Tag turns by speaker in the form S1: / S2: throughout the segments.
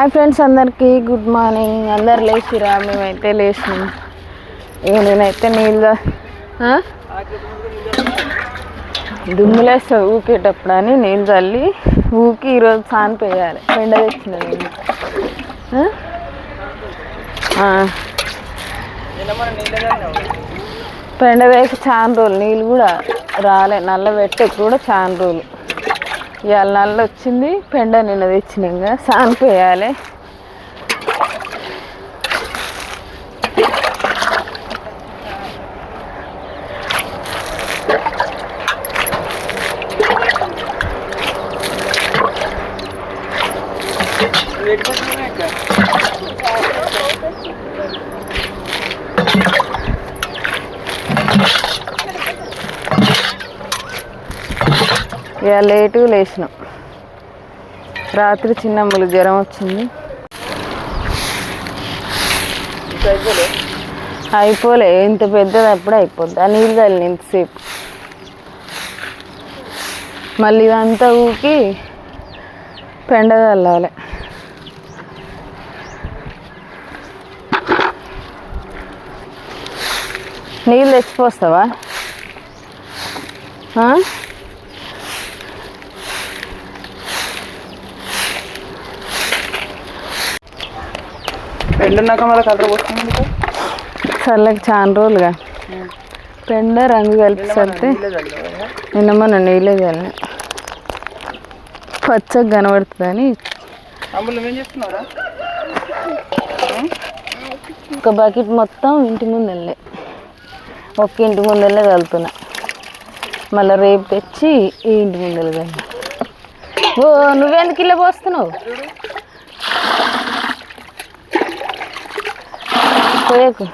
S1: Hi friends అందరికీ good morning అందరు లేచిరా? మేమైతే లేచినాం. ఇక నేనైతే నీళ్ళు దుమ్ములేస్తా ఊకేటప్పుడు అని నీళ్ళు చల్లి ఊకి ఈరోజు సాన్ పెయ్యాలి పెండ తెచ్చిన నేను. పెండ వేసి చాలా రోజులు నీళ్ళు కూడా రాలే. నల్ల పెట్టే కూడా చాలా రోజులు. ఇవాళ నల్ల వచ్చింది పెండ నిన్న తెచ్చిన ఇంకా Thank you. ఇక లేటు లేచినాం. రాత్రి చిన్నమ్మలు జ్వరం వచ్చింది. అయిపోలే ఇంత పెద్దది అప్పుడే అయిపోద్ది. ఆ నీళ్ళు చల్లిన ఇంతసేపు. మళ్ళీ ఇదంతా ఊకి పెండ చల్లాలి. నీళ్ళు తెచ్చిపోస్తావా? ఆ?
S2: ఎండున్నాక మళ్ళీ కలర్ పోస్తుంది
S1: చల్లకి చాలా రోజులుగా. పెండ రంగు కలిపి చల్లితే నిన్న మొన్న నీళ్ళే చల్లిన పచ్చగా కనబడుతుందని. ఒక బకెట్ మొత్తం ఇంటి ముందు వెళ్ళే ఒక్క ఇంటి ముందు వెళ్ళే చల్లుతున్నా మళ్ళీ రేపు తెచ్చి ఈ ఇంటి ముందు వెళ్ళి ఓ నువ్వెందుకు ఇల్లు పోస్తున్నావు? పోయకు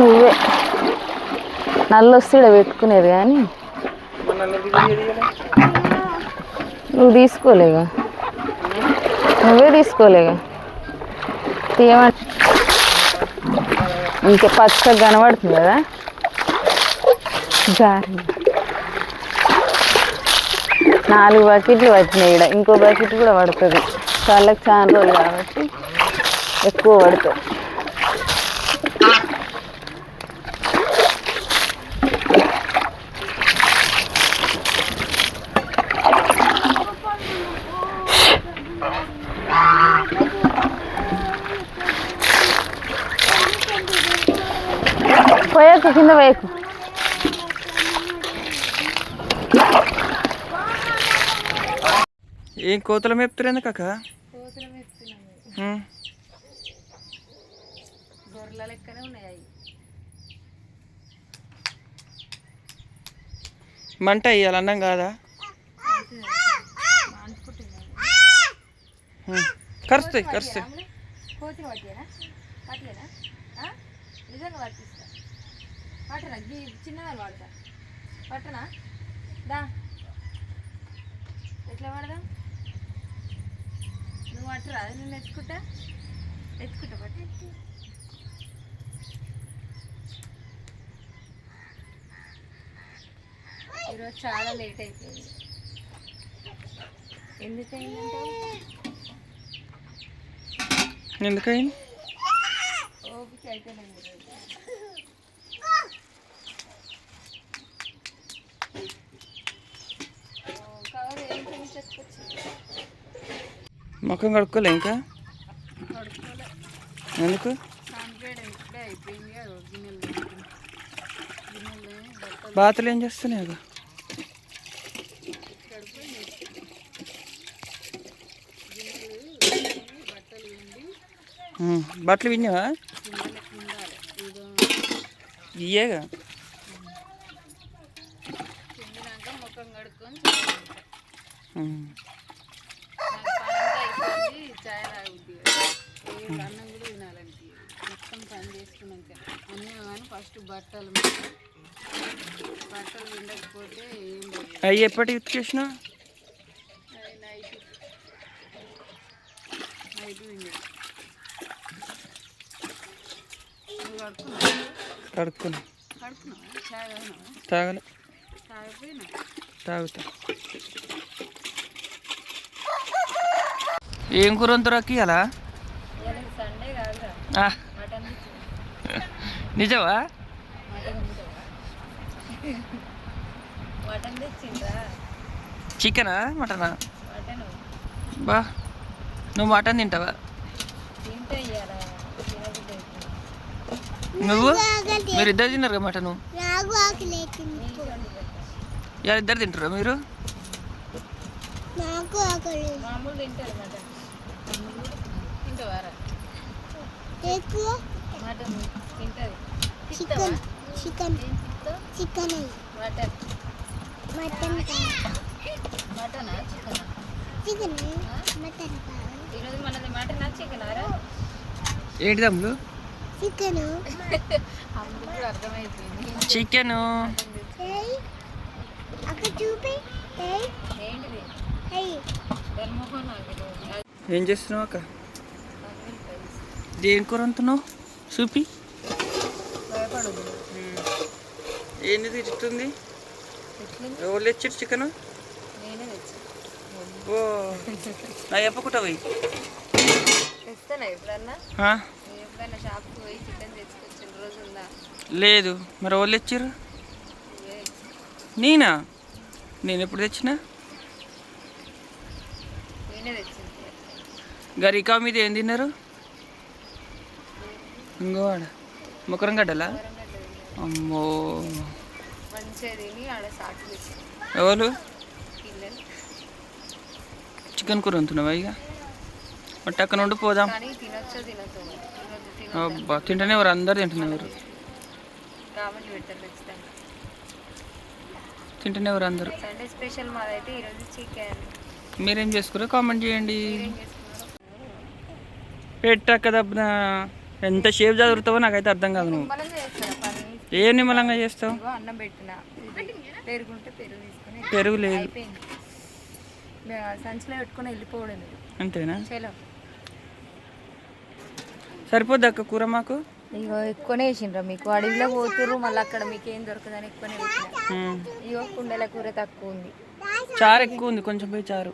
S1: నువ్వే. నల్ల వస్తే ఇక్కడ పెట్టుకునేది కానీ. నువ్వు తీసుకోలేగా? నువ్వే తీసుకోలేగా? తీయమంట ఇంకా పచ్చగా కనబడుతుంది కదా? జారి నాలుగు బకెట్లు పట్టినాయి ఇక్కడ ఇంకో బకెట్ కూడా పడుతుంది. చాలకు చాలా రోజులు కాబట్టి ఎక్కువ పడుతుంది పోయాక కింద పోయాకు.
S2: ఏం కోతలు మేపుతురేంది కాక
S1: గొర్రెల లెక్కనే ఉన్నాయి
S2: మంట ఇయ్యాలి అన్నం కాదా. కరుస్తాయి కరుస్తాయి
S1: చిన్నదాన్ని వాడతా. పట్టనా? దా. ఎట్లా పడదా నువ్వు పట్టరా నేను ఎత్తుకుంటా? ఎత్తుకుంటా పట్టి ఈరోజు చాలా లేట్ అయిపోయింది. ఎందుకైందంటే
S2: ఎందుకయింది
S1: ఓపిక అయిపోయింది ఈరోజు. కవర్ ఏం తీసుకొచ్చి
S2: ముఖం కడుక్కోలే ఇంకా? ఎందుకు? బాతులు ఏం చేస్తున్నాయి అగో?
S1: బట్టలు
S2: విన్నావా? ఇయ్యేగా?
S1: ముఖం కడుక్కొని చదువుకుంటా
S2: ఉమ్.
S1: నాకు పని అంతా అయిపోయింది చాయ్ తాగుద్ది ఏ అన్నం కూడా తినాలంటే మొత్తం పని చేసుకున్నాక అన్నీ కానీ ఫస్ట్ బట్టలు మీద బట్టలు విండకపోతే ఏం లేదు
S2: అవి ఎప్పటికి ఉతికేసినా
S1: అది నైట్ నైట్ విండి నువ్వు కడుక్కున్నావా చాయ్ తాగినావా
S2: తాగలే.
S3: తాగిపోయినా
S2: తాగుతా. ఏం కూర వంతురాకి అలా నిజమా?
S3: తెచ్చిండ్రా
S2: చికెనా మటనా?
S3: మటన్.
S2: బా నువ్వు మటన్ తింటావా? నువ్వు? మీరు ఇద్దరు తిన్నారు కదా మటను. ఇవాళ ఇద్దరు తింటారా మీరు?
S4: Chicken chicken. Chicken
S3: mutton.
S4: Mutton
S3: మటనా? చికెనా?
S4: చికెన్ మటన్
S3: ఈరోజు మనది మటనా చికెనారా
S2: ఏంటి తమ్ముడు
S4: చికెన్.
S3: అర్థమైపోయింది.
S2: చికెను.
S4: అక్కడ చూపి.
S3: ఏంటిది?
S2: ఏం చేస్తున్నావు అక్క? దేని కూర వంతున్నావు చూపి. ఏంది
S3: ఎట్లుంది?
S2: ఎవరు తెచ్చారు చికెన్? ఓ నా చెప్పకుండా పోయి? లేదు. మరి ఎవరు తెచ్చారు నేనా? నేను ఎప్పుడు తెచ్చినా? గరికా మీద ఏం తిన్నారు? ఇంకోవాడ ముకరం గడ్డలా. అమ్మో.
S3: మంచిగా తిని ఆడ సాకు తెచ్చింది
S2: ఎవరు? చికెన్ కూర వంతున్నావా ఇక? మరి అక్కడ నుండి పోదాం. అబ్బా తింటేనే ఎవరు? అందరు తింటున్నారు తింటేనే ఎవరు అందరు?
S3: సండే స్పెషల్ మాదైతే ఈరోజు చికెన్.
S2: మీరేం చేసుకురో కామెంట్ చేయండి.
S3: ఏం చేసుకున్నారు.
S2: పెట్టాక దబ్బున ఎంత షేప్ చదువుతావో నాకైతే అర్థం కాదు నువ్వు. ఏం నిమ్మలంగా చేస్తావు?
S3: అన్నం పెట్టిన. పెరుగుంటే పెరుగు తీసుకొని
S2: పెరుగు లేదు.
S3: సంచిలో పెట్టుకొని వెళ్ళిపోవడం.
S2: అంతేనా? సరిపోద్ది అక్క కూర మాకు?
S3: ఇగో ఎక్కువనే వేసిండ్రా మీకు. అడవిలో పోతుర్రు మళ్ళీ అక్కడ మీకు ఏం దొరకదని ఎక్కువనే. ఇగో కుండల కూర తక్కువ ఉంది.
S2: చారు ఎక్కువ ఉంది. కొంచెం పోయి చారు.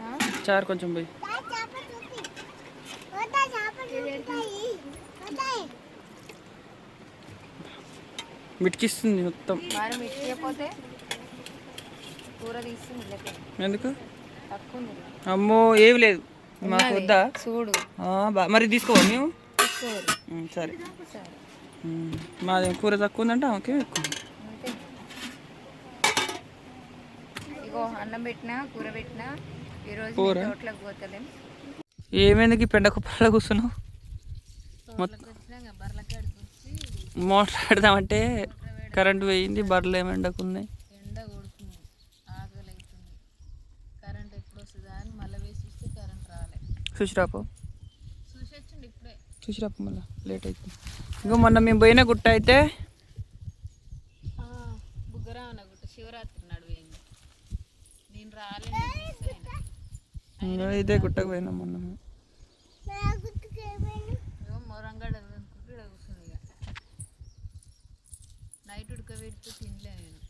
S3: ఆ?
S2: చారు కొంచెం పోయి
S4: చేప చూపి వద్దా చేప చూపుతాయి వద్దాయి
S2: మిటికిస్తుంది మొత్తం. ఎందుకు? అమ్మో ఏవి లేదు. మాకు వద్దా?
S3: చూడు.
S2: మరి తీసుకోవా మేము? సరే. మాది కూర తక్కువ ఉందంటే ఆమెకి ఎక్కువ.
S3: ఇగో అన్నం పెట్టినా కూర పెట్టినా ఈరోజు
S2: కూర?
S3: మీ తోటలోకి పోతలేం.
S2: ఏమైంది? పెండ కుప్పలో కూర్చున్నావు?
S3: బర్రెలకి
S2: ఆడదామంటే కరెంట్ పోయింది బర్రెలు ఏమి ఎండకున్నాయి.
S3: ఎండ కొడుతుంది ఆకలి అవుతుంది కరెంట్ ఎప్పుడు వస్తుందా అని మళ్ళీ వేసి చూస్తే కరెంట్ రాలే.
S2: చూసిరాపో
S3: చూసి వచ్చిండు ఇప్పుడే.
S2: చూసిరాపో మళ్ళీ లేట్ అవుతుంది ఇంకో మొన్న మేము పోయిన గుట్ట అయితే
S3: బుగ్గరామన్న గుట్ట శివరాత్రి నాడు పోయింది. నేను
S2: ఇంకా ఇదే గుట్టకు పోయినాం మొన్న మేము.
S4: నా గుర్తుకు ఏమైనా
S3: ఏమో మొరంగడ అనుకుంటే ఇక్కడ కూర్చుంది ఇక ఉడకబెడితే తినలే నేను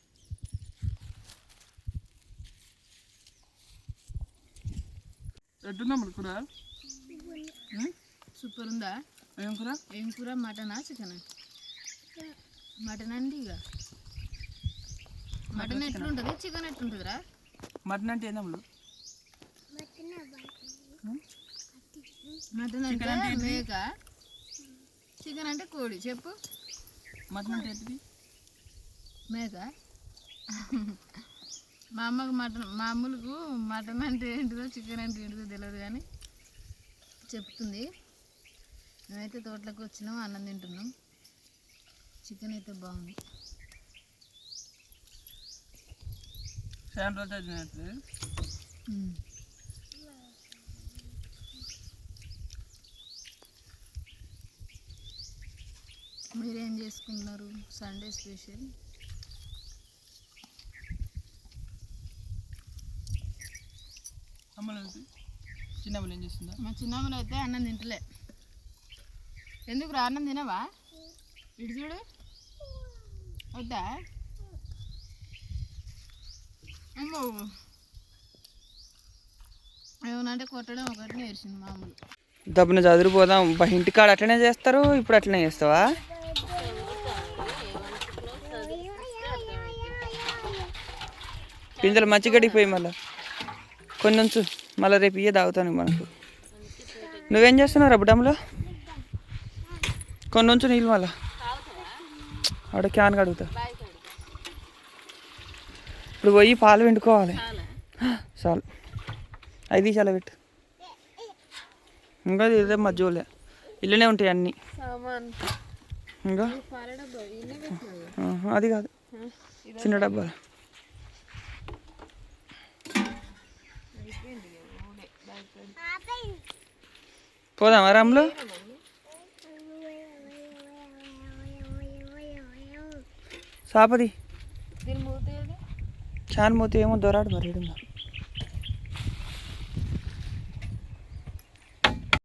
S2: ఎట్టున్నాం కూర
S3: సూపర్ ఉందా
S2: ఏం కూర
S3: ఏం కూర మటనా చికెన్ మటన్ అండి ఇక మటన్ ఎట్లుంటుంది చికెన్ ఎట్లుంటుందిరా
S2: మటన్ అంటే ఏందమ్ములు
S3: మటన్ అంటే మేక చికెన్ అంటే కోడి చెప్పు
S2: మటన్ అంటే
S3: మేక మా అమ్మకు మటన్ మా అమ్మలకు మటన్ అంటే ఏంటిదో చికెన్ అంటే ఏంటిదో తెలియదు కానీ చెప్తుంది. మేమైతే తోటలోకి వచ్చినాం అన్నం తింటున్నాం. చికెన్ అయితే బాగుంది. మీరేం చేసుకుంటున్నారు? Sunday special?
S2: అమ్మలు చిన్నమ్మలు ఏం చేస్తుందా?
S3: మా చిన్నమ్మలు అయితే అన్నం తింటలే. ఎందుకు రా అన్నం తినవా? ఇటు చూడు. వద్దా?
S1: అమ్మో. ఏమనంటే కొట్టడం ఒకటి నేర్చింది మామూలు
S2: దబ్బున చదిరిపోదాం బా ఇంటికాడ అట్లనే చేస్తారు ఇప్పుడు అట్లనే చేస్తావా? పిందెలు మంచిగా గడిపోయి మళ్ళీ. కొన్ని ఉంచు. మళ్ళీ రేపు ఇయ్య తాగుతాను మనకు. నువ్వేం చేస్తున్నావు రబ్బడంలో కొన్ని ఉంచు నీళ్ళు మళ్ళా. ఆడ క్యాన్ కడుగుతా. ఇప్పుడు పోయి పాలు వండుకోవాలి చాలు. ఐదు చాలా పెట్టు. ఇంకా ఇదే మధ్యలో ఇల్లునే ఉంటాయి అన్నీ. ఇంకా? అది కాదు. చిన్న డబ్బాలు. పోదామా రాములు? సాపది. చాన్ మూత ఏమో దొరాడు మరి